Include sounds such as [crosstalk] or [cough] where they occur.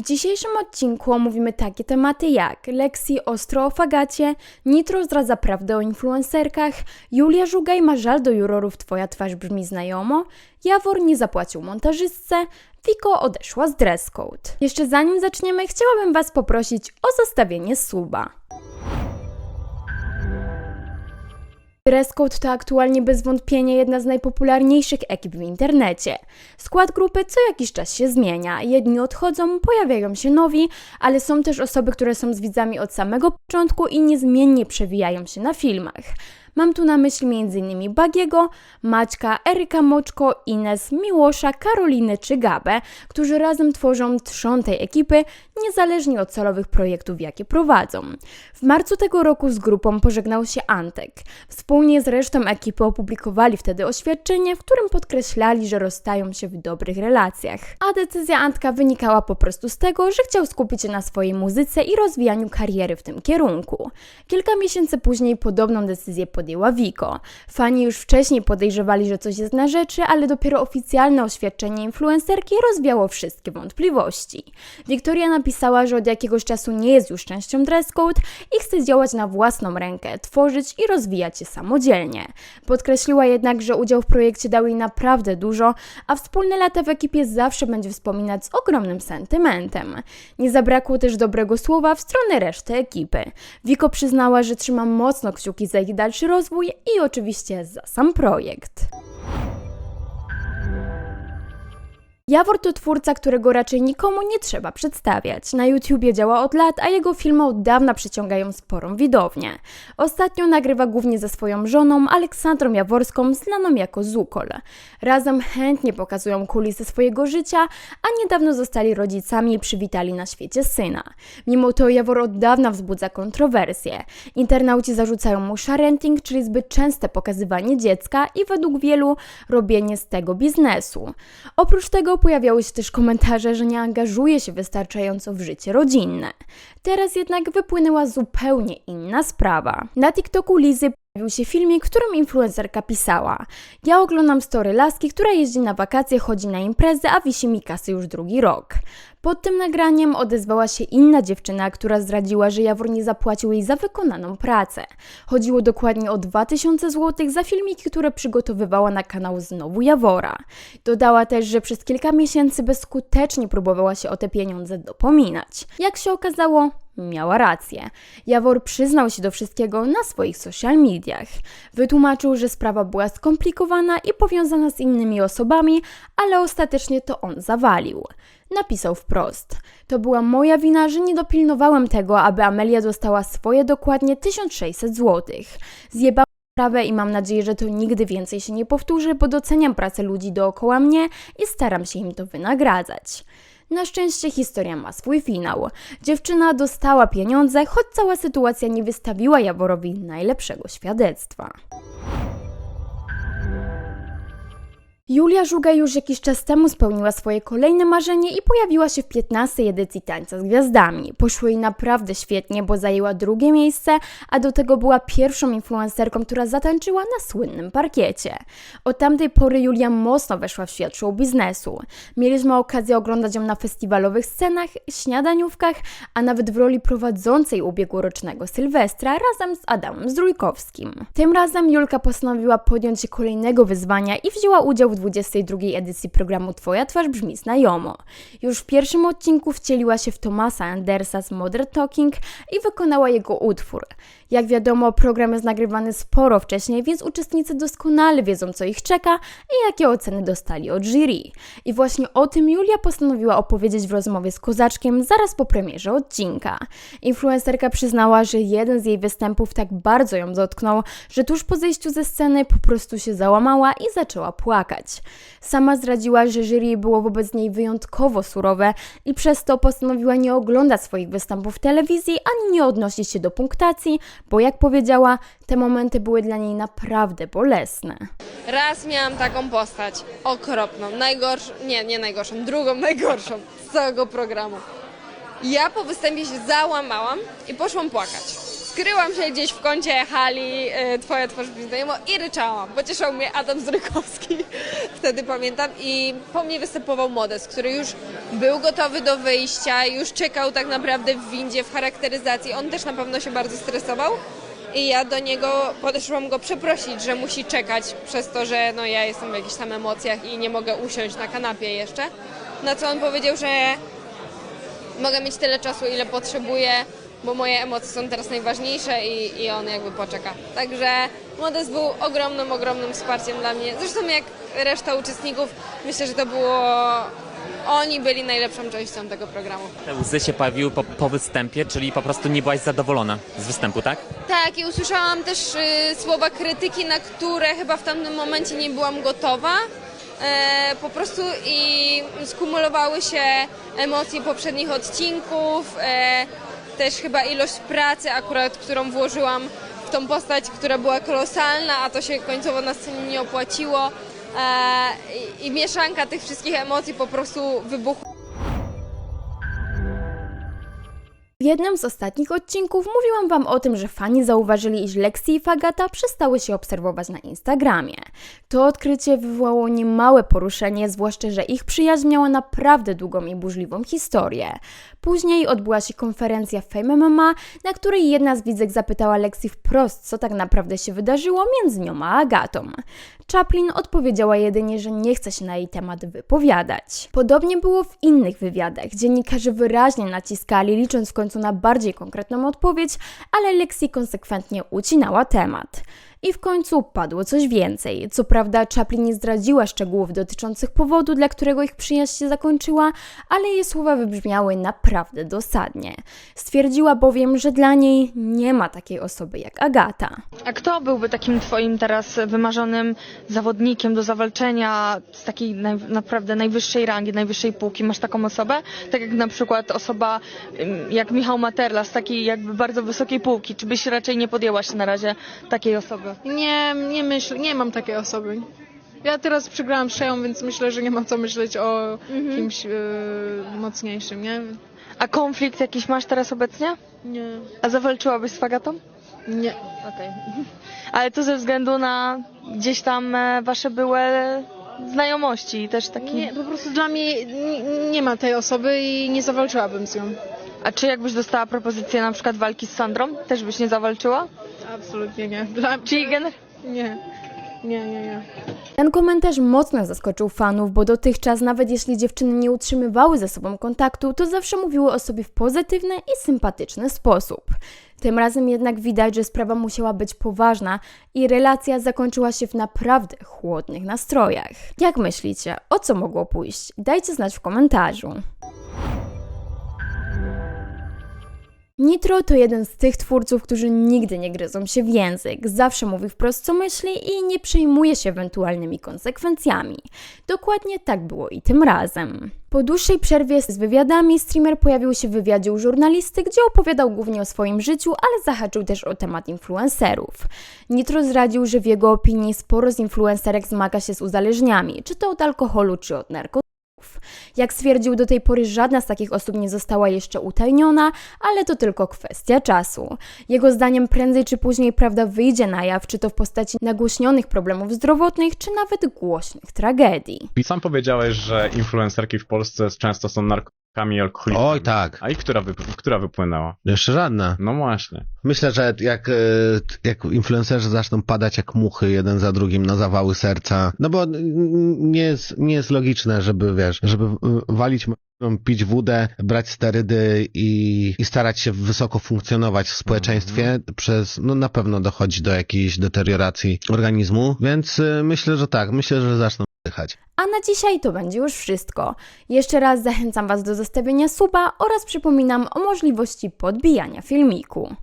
W dzisiejszym odcinku omówimy takie tematy jak Lexi ostro o fagacie, Nitro zdradza prawdę o influencerkach, Julia Żugaj ma żal do jurorów Twoja twarz brzmi znajomo, Jawor nie zapłacił montażystce, Wiko odeszła z dress code. Jeszcze zanim zaczniemy, chciałabym Was poprosić o zostawienie suba. Dresscode to aktualnie bez wątpienia jedna z najpopularniejszych ekip w internecie. Skład grupy co jakiś czas się zmienia. Jedni odchodzą, pojawiają się nowi, ale są też osoby, które są z widzami od samego początku i niezmiennie przewijają się na filmach. Mam tu na myśli m.in. Bagiego, Maćka, Eryka Moczko, Ines, Miłosza, Karolinę czy Gabę, którzy razem tworzą trzon tej ekipy, niezależnie od celowych projektów, jakie prowadzą. W marcu tego roku z grupą pożegnał się Antek. Wspólnie z resztą ekipy opublikowali wtedy oświadczenie, w którym podkreślali, że rozstają się w dobrych relacjach. A decyzja Antka wynikała po prostu z tego, że chciał skupić się na swojej muzyce i rozwijaniu kariery w tym kierunku. Kilka miesięcy później podobną decyzję podjęła Wiko. Fani już wcześniej podejrzewali, że coś jest na rzeczy, ale dopiero oficjalne oświadczenie influencerki rozwiało wszystkie wątpliwości. Wiktoria napisała, że od jakiegoś czasu nie jest już częścią dress code i chce działać na własną rękę, tworzyć i rozwijać się samodzielnie. Podkreśliła jednak, że udział w projekcie dał jej naprawdę dużo, a wspólne lata w ekipie zawsze będzie wspominać z ogromnym sentymentem. Nie zabrakło też dobrego słowa w stronę reszty ekipy. Wiko przyznała, że trzyma mocno kciuki za ich dalszy rozwój i oczywiście za sam projekt. Jawor to twórca, którego raczej nikomu nie trzeba przedstawiać. Na YouTubie działa od lat, a jego filmy od dawna przyciągają sporą widownię. Ostatnio nagrywa głównie ze swoją żoną, Aleksandrą Jaworską, znaną jako Zukol. Razem chętnie pokazują kulisy swojego życia, a niedawno zostali rodzicami i przywitali na świecie syna. Mimo to Jawor od dawna wzbudza kontrowersje. Internauci zarzucają mu sharenting, czyli zbyt częste pokazywanie dziecka i według wielu robienie z tego biznesu. Oprócz tego pojawiały się też komentarze, że nie angażuje się wystarczająco w życie rodzinne. Teraz jednak wypłynęła zupełnie inna sprawa. Na TikToku Lizy pojawił się filmik, którym influencerka pisała Ja oglądam story laski, która jeździ na wakacje, chodzi na imprezy, a wisi mi kasy już drugi rok. Pod tym nagraniem odezwała się inna dziewczyna, która zdradziła, że Jawor nie zapłacił jej za wykonaną pracę. Chodziło dokładnie o 2000 zł za filmiki, które przygotowywała na kanał Znowu Jawora. Dodała też, że przez kilka miesięcy bezskutecznie próbowała się o te pieniądze dopominać. Jak się okazało, miała rację. Jawor przyznał się do wszystkiego na swoich social mediach. Wytłumaczył, że sprawa była skomplikowana i powiązana z innymi osobami, ale ostatecznie to on zawalił. Napisał wprost: To była moja wina, że nie dopilnowałem tego, aby Amelia dostała swoje dokładnie 1600 zł. Sprawę i mam nadzieję, że to nigdy więcej się nie powtórzy, bo doceniam pracę ludzi dookoła mnie i staram się im to wynagradzać. Na szczęście historia ma swój finał. Dziewczyna dostała pieniądze, choć cała sytuacja nie wystawiła Jaworowi najlepszego świadectwa. Julia Żuga już jakiś czas temu spełniła swoje kolejne marzenie i pojawiła się w 15 edycji Tańca z Gwiazdami. Poszło jej naprawdę świetnie, bo zajęła drugie miejsce, a do tego była pierwszą influencerką, która zatańczyła na słynnym parkiecie. Od tamtej pory Julia mocno weszła w świat show biznesu. Mieliśmy okazję oglądać ją na festiwalowych scenach, śniadaniówkach, a nawet w roli prowadzącej ubiegłorocznego Sylwestra razem z Adamem Zdrójkowskim. Tym razem Julka postanowiła podjąć się kolejnego wyzwania i wzięła udział w 22 edycji programu Twoja twarz brzmi znajomo. Już w pierwszym odcinku wcieliła się w Thomasa Andersa z Modern Talking i wykonała jego utwór. Jak wiadomo, program jest nagrywany sporo wcześniej, więc uczestnicy doskonale wiedzą, co ich czeka i jakie oceny dostali od jury. I właśnie o tym Julia postanowiła opowiedzieć w rozmowie z Kozaczkiem zaraz po premierze odcinka. Influencerka przyznała, że jeden z jej występów tak bardzo ją dotknął, że tuż po zejściu ze sceny po prostu się załamała i zaczęła płakać. Sama zdradziła, że jury było wobec niej wyjątkowo surowe i przez to postanowiła nie oglądać swoich występów w telewizji ani nie odnosić się do punktacji, bo jak powiedziała, te momenty były dla niej naprawdę bolesne. Raz miałam taką postać okropną, najgorszą, nie, nie najgorszą, drugą najgorszą z całego programu. Ja po występie się załamałam i poszłam płakać. Skryłam się gdzieś w kącie hali y, Twoja twarz i ryczałam. Pocieszał mnie Adam Zrykowski, [laughs] wtedy pamiętam. I po mnie występował Modest, który już był gotowy do wyjścia, już czekał tak naprawdę w windzie, w charakteryzacji. On też na pewno się bardzo stresował. I ja do niego podeszłam go przeprosić, że musi czekać przez to, że no ja jestem w jakichś tam emocjach i nie mogę usiąść na kanapie jeszcze. Na co on powiedział, że mogę mieć tyle czasu, ile potrzebuję, bo moje emocje są teraz najważniejsze i, i on jakby poczeka. Także Modest był ogromnym, ogromnym wsparciem dla mnie. Zresztą jak reszta uczestników, myślę, że to było... Oni byli najlepszą częścią tego programu. Te łzy się pojawiły po, po występie, czyli po prostu nie byłaś zadowolona z występu, tak? Tak, i usłyszałam też y, słowa krytyki, na które chyba w tamtym momencie nie byłam gotowa. E, po prostu i skumulowały się emocje poprzednich odcinków, e, też chyba ilość pracy akurat, którą włożyłam w tą postać, która była kolosalna, a to się końcowo na scenie nie opłaciło. E, i, I mieszanka tych wszystkich emocji po prostu wybuchła. W jednym z ostatnich odcinków mówiłam Wam o tym, że fani zauważyli, iż Lexi i Fagata przestały się obserwować na Instagramie. To odkrycie wywołało niemałe poruszenie, zwłaszcza, że ich przyjaźń miała naprawdę długą i burzliwą historię. Później odbyła się konferencja Fame MMA, na której jedna z widzek zapytała Lexi wprost, co tak naprawdę się wydarzyło między nią a Agatą. Chaplin odpowiedziała jedynie, że nie chce się na jej temat wypowiadać. Podobnie było w innych wywiadach. Dziennikarze wyraźnie naciskali, licząc w końcu na bardziej konkretną odpowiedź, ale Lexi konsekwentnie ucinała temat. I w końcu padło coś więcej. Co prawda, Chaplin nie zdradziła szczegółów dotyczących powodu, dla którego ich przyjaźń się zakończyła, ale jej słowa wybrzmiały naprawdę dosadnie. Stwierdziła bowiem, że dla niej nie ma takiej osoby jak Agata. A kto byłby takim twoim teraz wymarzonym zawodnikiem do zawalczenia z takiej naj, naprawdę najwyższej rangi, najwyższej półki? Masz taką osobę? Tak jak na przykład osoba jak Michał Materla z takiej jakby bardzo wysokiej półki. Czy byś raczej nie podjęła się na razie takiej osoby? Nie, nie myślę, nie mam takiej osoby. Ja teraz przegrałam Szeją, więc myślę, że nie ma co myśleć o kimś e, mocniejszym, nie? A konflikt jakiś masz teraz obecnie? Nie. A zawalczyłabyś z Fagatą? Nie. Okej. [laughs] Ale to ze względu na gdzieś tam e, wasze były znajomości i też taki... nie. Po prostu dla mnie nie, nie ma tej osoby i nie zawalczyłabym z nią. A czy jakbyś dostała propozycję na przykład walki z Sandrą, też byś nie zawalczyła? Absolutnie nie. Dla... Czyli gener... Nie. Nie, nie, nie. Ten komentarz mocno zaskoczył fanów, bo dotychczas, nawet jeśli dziewczyny nie utrzymywały ze sobą kontaktu, to zawsze mówiły o sobie w pozytywny i sympatyczny sposób. Tym razem jednak widać, że sprawa musiała być poważna i relacja zakończyła się w naprawdę chłodnych nastrojach. Jak myślicie, o co mogło pójść? Dajcie znać w komentarzu. Nitro to jeden z tych twórców, którzy nigdy nie gryzą się w język, zawsze mówi wprost co myśli i nie przejmuje się ewentualnymi konsekwencjami. Dokładnie tak było i tym razem. Po dłuższej przerwie z wywiadami streamer pojawił się w wywiadzie u żurnalisty, gdzie opowiadał głównie o swoim życiu, ale zahaczył też o temat influencerów. Nitro zdradził, że w jego opinii sporo z influencerek zmaga się z uzależniami, czy to od alkoholu, czy od narkotyków. Jak stwierdził, do tej pory żadna z takich osób nie została jeszcze utajniona, ale to tylko kwestia czasu. Jego zdaniem prędzej czy później prawda wyjdzie na jaw, czy to w postaci nagłośnionych problemów zdrowotnych, czy nawet głośnych tragedii. Sam powiedziałeś, że influencerki w Polsce często są narkotykami Oj, tak. A i która, wyp- która wypłynęła? Jeszcze żadna. No właśnie. Myślę, że jak, e, jak influencerzy zaczną padać jak muchy jeden za drugim na zawały serca, no bo nie jest, nie jest logiczne, żeby, wiesz, żeby walić pić wódę, brać sterydy i, i starać się wysoko funkcjonować w społeczeństwie, przez, no na pewno dochodzi do jakiejś deterioracji organizmu, więc e, myślę, że tak, myślę, że zaczną dychać. A na dzisiaj to będzie już wszystko. Jeszcze raz zachęcam Was do zostawienia suba oraz przypominam o możliwości podbijania filmiku.